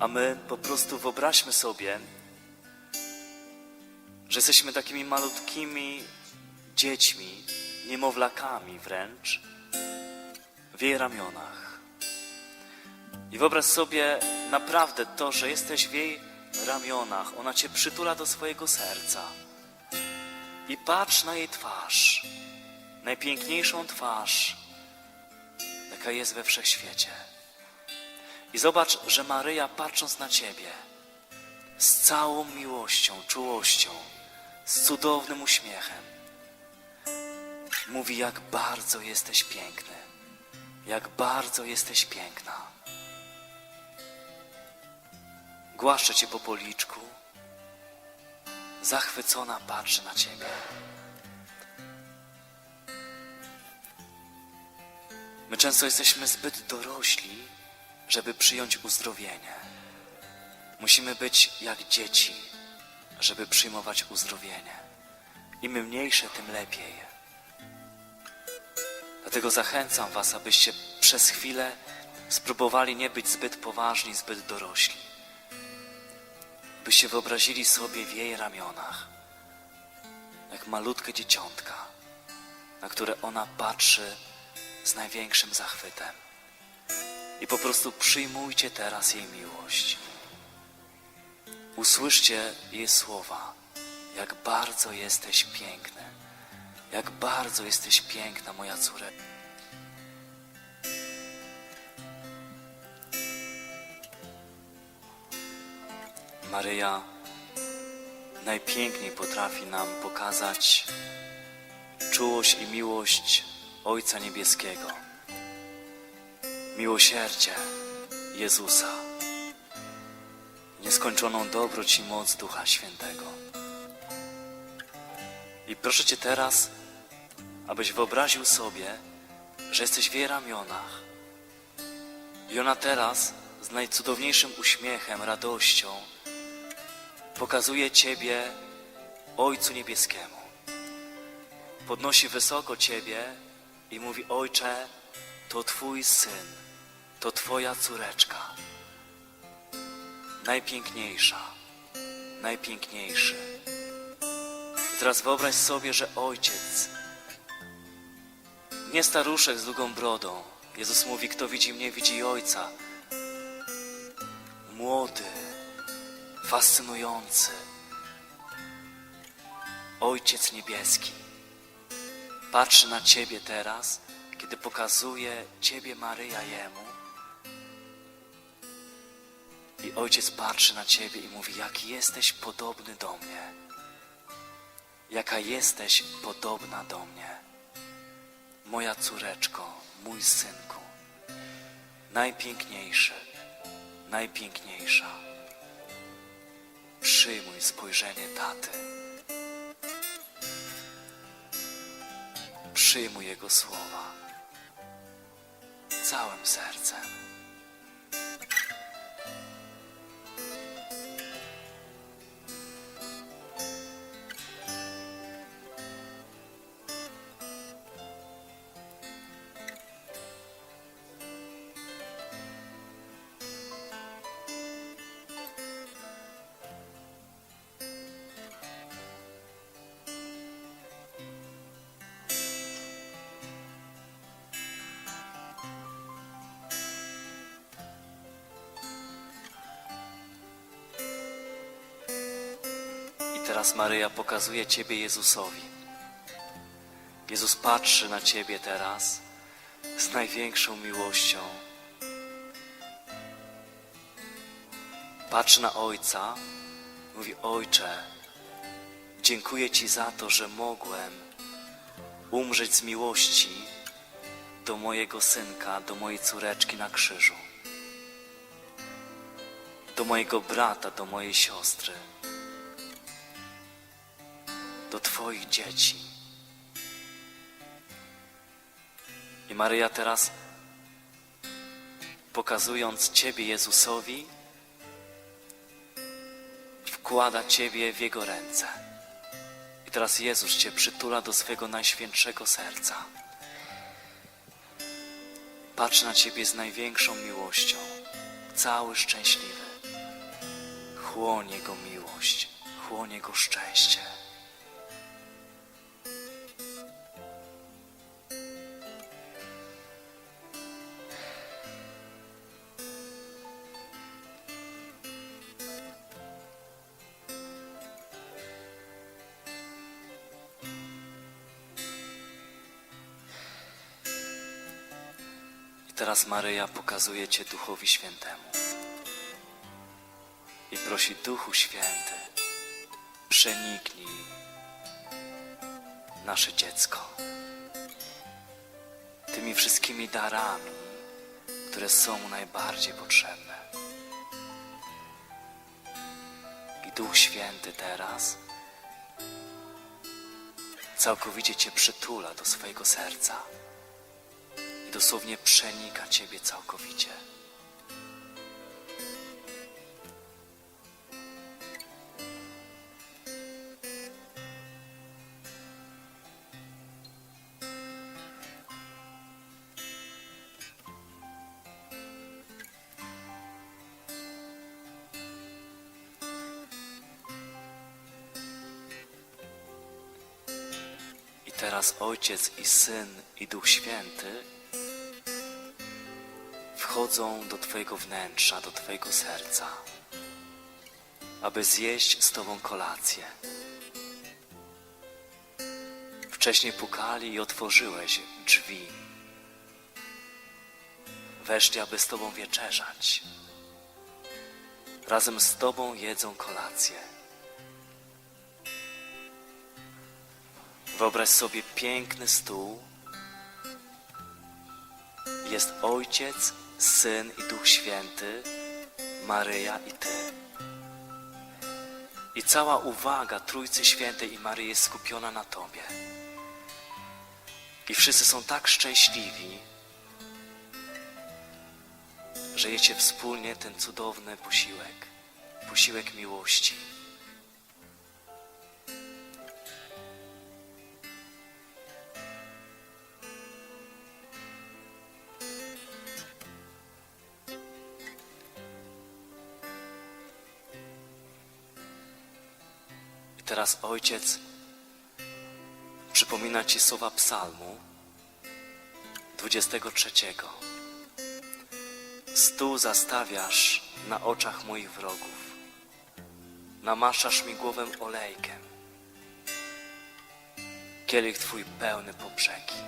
A my po prostu wyobraźmy sobie, że jesteśmy takimi malutkimi dziećmi, niemowlakami wręcz, w jej ramionach. I wyobraź sobie naprawdę to, że jesteś w jej ramionach, ona cię przytula do swojego serca. I patrz na jej twarz, najpiękniejszą twarz, jaka jest we wszechświecie. I zobacz, że Maryja patrząc na ciebie, z całą miłością, czułością, z cudownym uśmiechem, mówi, jak bardzo jesteś piękny, jak bardzo jesteś piękna. Głaszczę cię po policzku, zachwycona patrzy na ciebie. My często jesteśmy zbyt dorośli, żeby przyjąć uzdrowienie. Musimy być jak dzieci, żeby przyjmować uzdrowienie. Im mniejsze, tym lepiej. Dlatego zachęcam Was, abyście przez chwilę spróbowali nie być zbyt poważni, zbyt dorośli. Byście wyobrazili sobie w jej ramionach, jak malutkie dzieciątka, na które ona patrzy z największym zachwytem. I po prostu przyjmujcie teraz jej miłość. Usłyszcie jej słowa, jak bardzo jesteś piękny, jak bardzo jesteś piękna, moja córeczko. Maryja najpiękniej potrafi nam pokazać czułość i miłość Ojca Niebieskiego, miłosierdzie Jezusa, nieskończoną dobroć i moc Ducha Świętego. I proszę Cię teraz, abyś wyobraził sobie, że jesteś w jej ramionach i ona teraz z najcudowniejszym uśmiechem, radością pokazuje Ciebie Ojcu Niebieskiemu. Podnosi wysoko Ciebie i mówi: Ojcze, to Twój syn, to Twoja córeczka. Najpiękniejsza, najpiękniejszy. Teraz wyobraź sobie, że ojciec, nie staruszek z długą brodą. Jezus mówi: Kto widzi mnie, widzi ojca. Młody, fascynujący. Ojciec Niebieski patrzy na Ciebie teraz, kiedy pokazuje Ciebie Maryja Jemu. I Ojciec patrzy na Ciebie i mówi, jaki jesteś podobny do mnie. Jaka jesteś podobna do mnie. Moja córeczko, mój synku. Najpiękniejszy, najpiękniejsza. Przyjmuj spojrzenie taty. Przyjmuj Jego słowa całym sercem. Teraz Maryja pokazuje Ciebie Jezusowi. Jezus patrzy na Ciebie teraz z największą miłością. Patrzy na Ojca, mówi: Ojcze, dziękuję Ci za to, że mogłem umrzeć z miłości do mojego synka, do mojej córeczki na krzyżu, do mojego brata, do mojej siostry do Twoich dzieci. I Maryja teraz, pokazując Ciebie Jezusowi, wkłada Ciebie w Jego ręce. I teraz Jezus Cię przytula do swego najświętszego serca. Patrzy na Ciebie z największą miłością, cały szczęśliwy. chłoń Jego miłość, chłoń Jego szczęście. Teraz Maryja pokazuje Cię Duchowi Świętemu i prosi Duchu Święty, przeniknij nasze dziecko tymi wszystkimi darami, które są mu najbardziej potrzebne. I Duch Święty teraz całkowicie Cię przytula do swojego serca dosłownie przenika Ciebie całkowicie. Teraz Ojciec i Syn i Duch Święty wchodzą do Twojego wnętrza, do Twojego serca, aby zjeść z Tobą kolację. Wcześniej pukali i otworzyłeś drzwi. Weszli, aby z Tobą wieczerzać. Razem z Tobą jedzą kolację. Wyobraź sobie piękny stół. Jest Ojciec, Syn i Duch Święty, Maryja i Ty. I cała uwaga Trójcy Świętej i Maryi jest skupiona na Tobie. I wszyscy są tak szczęśliwi, że jecie wspólnie ten cudowny posiłek, posiłek miłości. Teraz ojciec przypomina ci słowa psalmu 23. Stół zastawiasz na oczach moich wrogów. Namaszasz mi głowę olejkiem. Kielich twój pełny po brzegi.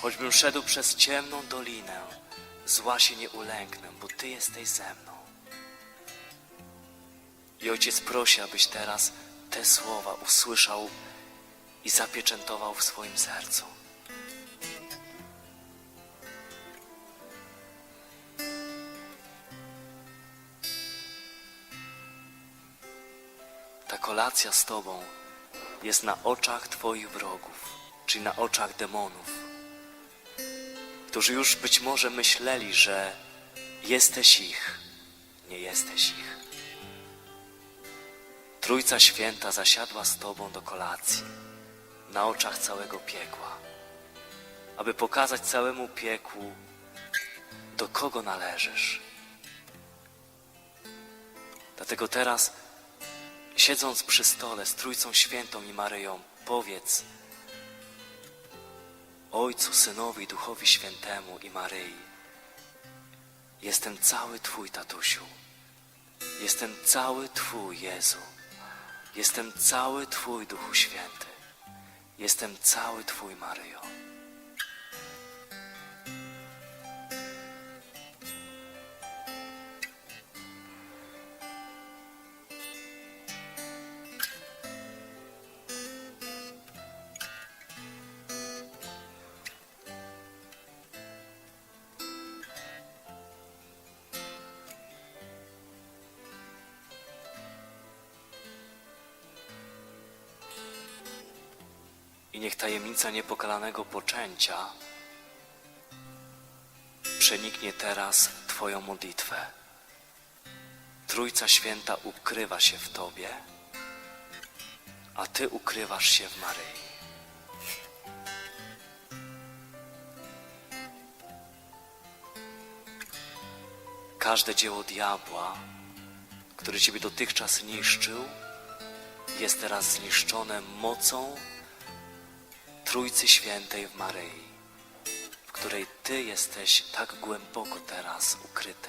Choćbym szedł przez ciemną dolinę, zła się nie ulęknę, bo Ty jesteś ze mną. I ojciec prosi, abyś teraz te słowa usłyszał i zapieczętował w swoim sercu. Ta kolacja z Tobą jest na oczach Twoich wrogów, czyli na oczach demonów, którzy już być może myśleli, że jesteś ich, nie jesteś ich. Trójca Święta zasiadła z Tobą do kolacji na oczach całego piekła, aby pokazać całemu piekłu, do kogo należysz. Dlatego teraz, siedząc przy stole z Trójcą Świętą i Maryją, powiedz Ojcu, Synowi, Duchowi Świętemu i Maryi, jestem cały Twój, tatusiu. Jestem cały Twój, Jezu. Jestem cały Twój, Duchu Święty. Jestem cały Twój, Maryjo. Niech tajemnica niepokalanego poczęcia przeniknie teraz Twoją modlitwę. Trójca Święta ukrywa się w Tobie, a Ty ukrywasz się w Maryi. Każde dzieło diabła który Ciebie dotychczas niszczył, jest teraz zniszczone mocą Trójcy Świętej w Maryi, w której Ty jesteś tak głęboko teraz ukryty.